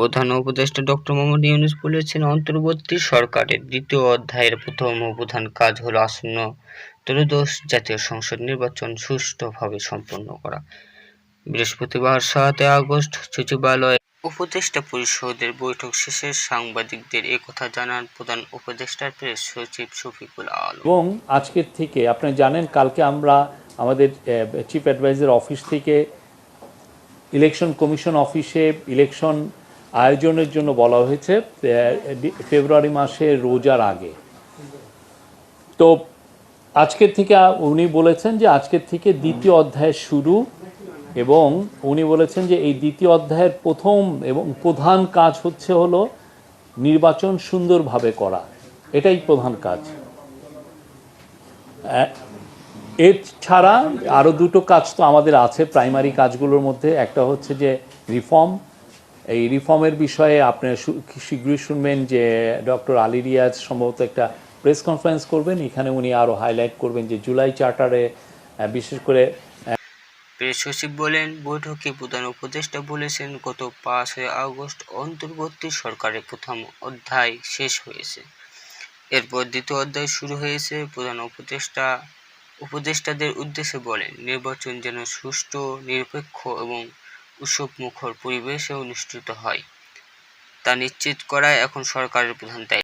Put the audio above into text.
প্রধান উপদেষ্টা ডক্টর মোহাম্মদ ইউনূস বলেছেন, অন্তর্বর্তী সরকারের দ্বিতীয় অধ্যায়ের প্রথম ও প্রধান কাজ হলো আসন্ন ত্রয়োদশ জাতীয় সংসদ নির্বাচন সুষ্ঠুভাবে সম্পন্ন করা। বৃহস্পতিবার সাতই আগস্ট সচিবালয়ে উপদেষ্টা পরিষদের বৈঠক শেষে সাংবাদিকদের একথা জানান প্রধান উপদেষ্টার প্রেস সচিব শফিকুল আলম। এবং আজকের থেকে, আপনি জানেন, কালকে আমরা আমাদের চিফ অ্যাডভাইজার অফিস থেকে ইলেকশন কমিশন অফিসে ইলেকশন আয়োজনের জন্য বলা হয়েছে ফেব্রুয়ারি মাসে রোজার আগে। তো আজকের থেকে উনি বলেছেন যে আজকের থেকে দ্বিতীয় অধ্যায় শুরু এবং উনি বলেছেন যে এই দ্বিতীয় অধ্যায়ের প্রথম এবং প্রধান কাজ হচ্ছে হলো নির্বাচন সুন্দরভাবে করা। এটাই প্রধান কাজ। এর ছাড়া আরও দুটো কাজ তো আমাদের আছে। প্রাইমারি কাজগুলোর মধ্যে একটা হচ্ছে যে রিফর্ম এই রিফর্মের বিষয়ে আপনি শীঘ্রই শুনবেন যে ডক্টর আলী রিয়াজ সম্ভবত একটা প্রেস কনফারেন্স করবেন। এখানে উনি আরও হাইলাইট করবেন যে জুলাই চার্টারে বিশেষ করে প্রেস সচিব বলেন, বৈঠকে প্রধান উপদেষ্টা বলেছেন, গত পাঁচই আগস্ট অন্তর্বর্তী সরকারের প্রথম অধ্যায় শেষ হয়েছে। এরপর দ্বিতীয় অধ্যায় শুরু হয়েছে। প্রধান উপদেষ্টা, উপদেষ্টাদের উদ্দেশ্যে বলেন, নির্বাচন যেন সুষ্ঠু, নিরপেক্ষ এবং উৎসবমুখর পরিবেশে অনুষ্ঠিত হয়। তা নিশ্চিত করাই এখন সরকারের প্রধান দায়িত্ব।